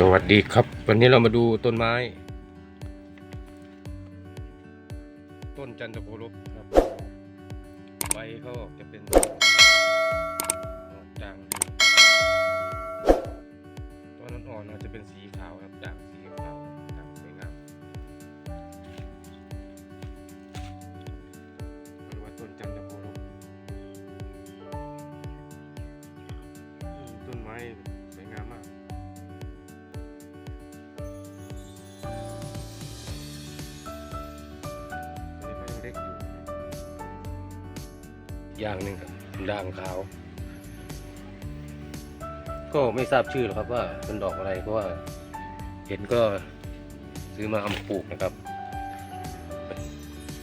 สวัสดีครับ วันนี้เรามาดูต้นไม้ ต้นจันทโครบครับใบเขาจะเป็น อย่างหนึ่งครับด่างขาว ก็ไม่ทราบชื่อหรอกครับว่าเป็นดอกอะไรเพราะว่าเห็นก็ซื้อมาเอามาปลูกนะครับ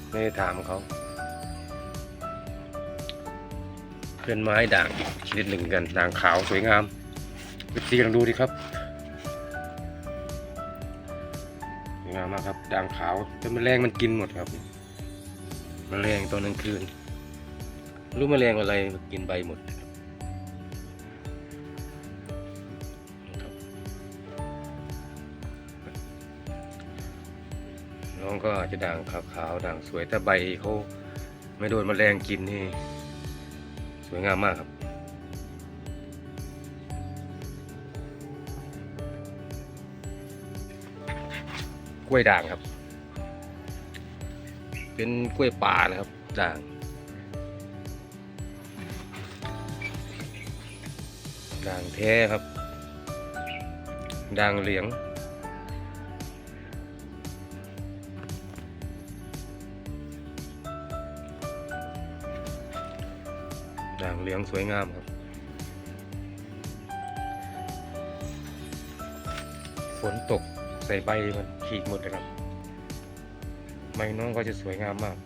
ไม่ได้ถามเขา เป็นไม้ด่างอีกชนิดหนึ่งกันด่างขาวสวยงามวิธีลองดูดิครับสวยงามมากครับด่างขาวแต่แมลงมันกินหมดครับแมลงตอนกลางคืน รู้แมลงอะไรกินใบหมดน้องก็อาจจะด่างขาวๆด่างสวยแต่ใบเขาไม่โดนแมลงกินนี่ สวยงามมากครับกล้วยด่างครับ เป็นกล้วยป่านะครับด่าง ด่างแท้ครับ ด่างเหลืองด่างเหลืองสวยงามครับ ฝนตกใส่ใบมันขีดหมดเลยครับ ใบน้องก็จะสวยงามมาก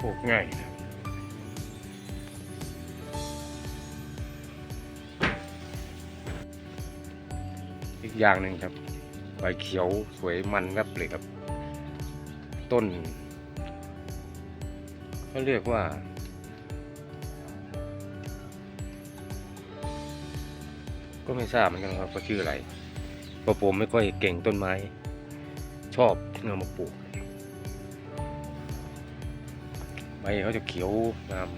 ปลูกง่ายนะอีกอย่างหนึ่งครับ ใบเขียวสวยมันแวบเลยครับ ต้นเขาเรียกว่า ก็ไม่ทราบเหมือนกันครับว่าชื่ออะไรเพราะผมไม่ค่อยเก่งต้นไม้ ชอบเอามาปลูก บเขาจะเขียวงาม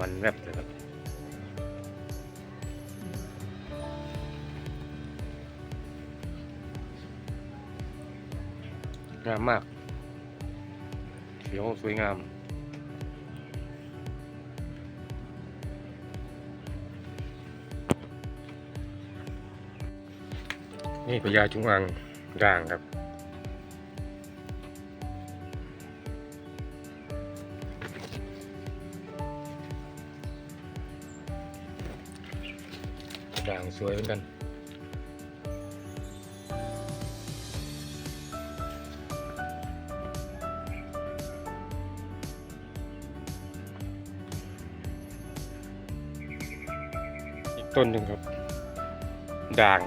มันแวบเลยครับงามมาก เขียวสวยงามนี่พญาจงอางด่างครับ ด่างสวยเหมือนกันอีกต้นหนึ่งครับ ด่าง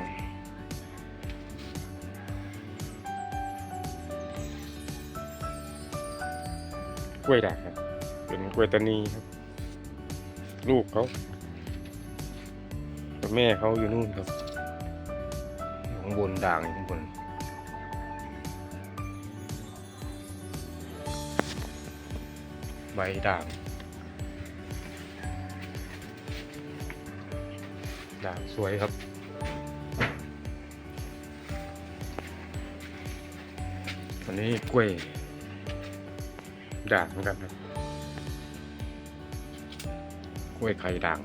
กล้วยด่างครับ เป็นกล้วยตานีครับ ลูกเขา แม่เขาอยู่นู่นครับข้างบนด่างอยู่ข้างบนใบด่างด่างสวยครับอันนี้กล้วยด่างเหมือนกันครับกล้วยไข่ด่าง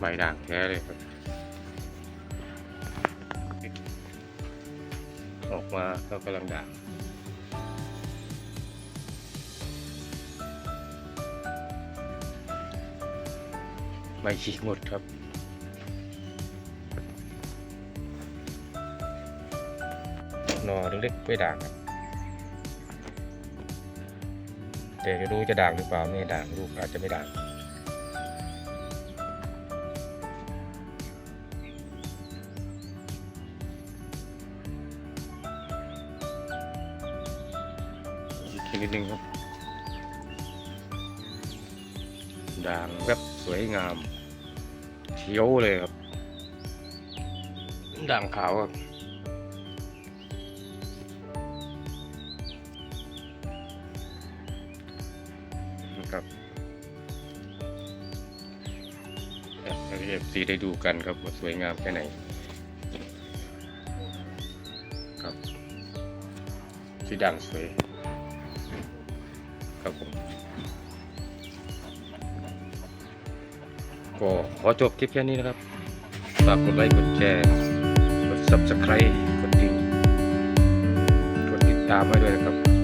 ใบด่างแท้เลยครับ ออกมาก็กำลังด่างใบฉีกหมดครับหนอเล็กๆไม่ด่างแต่จะรู้จะด่างหรือเปล่าไม่ด่างลูกอาจจะไม่ด่าง นิดนึงครับ ด่างแบบสวยงามเขียวเลยครับ ด่างขาวครับนะครับให้เอฟซีได้ดูกันครับว่าสวยงามแค่ไหน ครับสีด่างสวย ครับผมก็ขอจบคลิปแค่นี้นะครับฝากกดไลค์กดแชร์กด subscribe กดดิ่งกดติดตามไว้ด้วยนะครับ